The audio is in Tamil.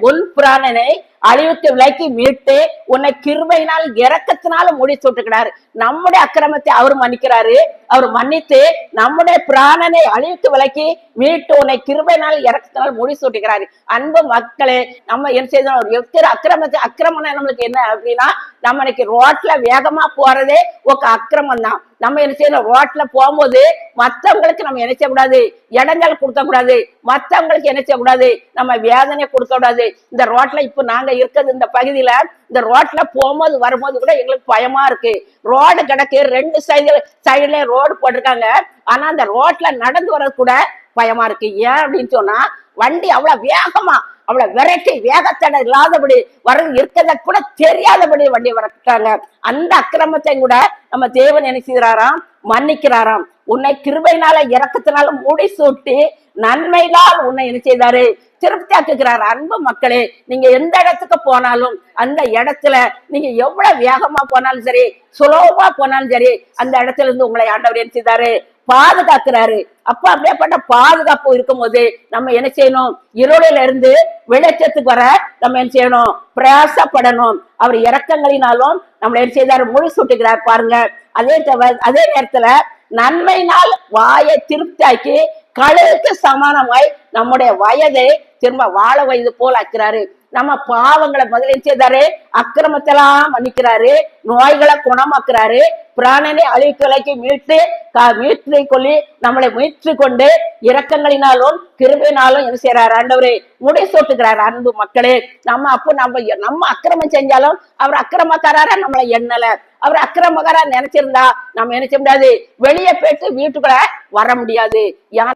உள் புராணனை அழிவுக்கு விலைக்கு மீட்டு உன்னை கிருமையினால் இறக்கத்தினால முடி சுட்டுக்கிறாரு நம்முடைய அக்கிரமத்தை அவர் மன்னிக்கிறாரு. அவர் மன்னித்து நம்முடைய பிராணனை அழிவுக்கு விலைக்கு மீட்டு உன்னை கிருபையினால் இறக்கத்தினால் முடி சூட்டுகிறாரு அன்பு மக்களே நம்ம என்ன செய்தோம்? ஒரு எத்தனை அக்கிரமத்தை அக்கிரமம் நம்மளுக்கு என்ன அப்படின்னா நம்ம இன்னைக்கு ரோட்ல வேகமா போறதே ஒரு அக்கிரமம் தான். நம்ம என்ன செய்யணும்? ரோட்ல போகும்போது மத்தவங்களுக்கு நம்ம என்ன செய்யக்கூடாது? இடங்கள் கொடுக்க கூடாது மத்தவங்களுக்கு என்ன செய்யக்கூடாது? நம்ம வேதனை கொடுக்க கூடாது இந்த ரோட்ல இப்ப நாங்க இருக்கிறது இந்த பகுதியில இந்த ரோட்ல போகும்போது வரும்போது கூட எங்களுக்கு பயமா இருக்கு. ரோடு கிடக்கு ரெண்டு சைடுல சைடுல ரோடு போட்டிருக்காங்க. ஆனா அந்த ரோட்ல நடந்து வர்றது கூட பயமா இருக்கு. ஏன் அப்படின்னு சொன்னா வண்டி அவ்வளவு வேகமா அவ்வளவு விரட்டி வேகத்தடை இல்லாதபடி வர இருக்கிறத கூட தெரியாதபடி வண்டி வரட்டாங்க அந்த அக்கிரமத்தை கூட நம்ம தேவன் என்ன செய்கிறாராம் மன்னிக்கிறாராம். உன்னை கிருபையினால இறக்கத்தினால முடி சூட்டி நன்மைகளால் உன்னை என்ன செய்தாரு? திருப்தியாக்குகிறார். அன்பு மக்களே நீங்க எந்த இடத்துக்கு போனாலும் அந்த இடத்துல நீங்க எவ்வளவு வேகமா போனாலும் சரி சுலபமா போனாலும் சரி அந்த இடத்துல இருந்து உங்களை ஆண்டவர் என்ன செய்தாரு? பாதுகாக்கிறாரு. அப்ப அப்படியேப்பட்ட பாதுகாப்பு இருக்கும்போது நம்ம என்ன செய்யணும்? இருளில இருந்து வெளிச்சத்துக்கு வர நம்ம என்ன செய்யணும்? பிரயாசப்படணும். அவர் இறக்கங்களினாலும் நம்மளை என்ன செய்தாரு? முழு சுட்டுகிறார் பாருங்க அதே தவிர அதே நேரத்துல நன்மையினால் வாயை திருப்தியாக்கி கழுகுக்கு சமானமாய் நம்முடைய வயதை திரும்ப வாழ வயது போல் ஆக்கிறாரு. நம்ம பாவங்களை முதலில் செய்தாரு? அக்கிரமத்தெல்லாம் மன்னிக்கிறாரு. நோய்களை குணமாக்குறாரு. பிராணனை அழிவுக்கலைக்கு மீட்டு கா- மீட்டு கொள்ளி நம்மளை முயற்சி கொண்டு இரக்கங்களினாலும் கிருபினாலும் என்ன செய்யறாரு ஆண்டவரே முடி சூட்டுகிறார் அன்பு மக்களே. நம்ம அப்போ நம்ம நம்ம அக்கிரமம் செஞ்சாலும் அவர் அக்கிரமக்காரா நம்மளை எண்ணல. அவர் அக்கிரமக்காரா நினைச்சிருந்தா நம்ம நினைச்ச முடியாது? வெளியே போயிட்டு வீட்டுக்குள்ள வர முடியாது. யார்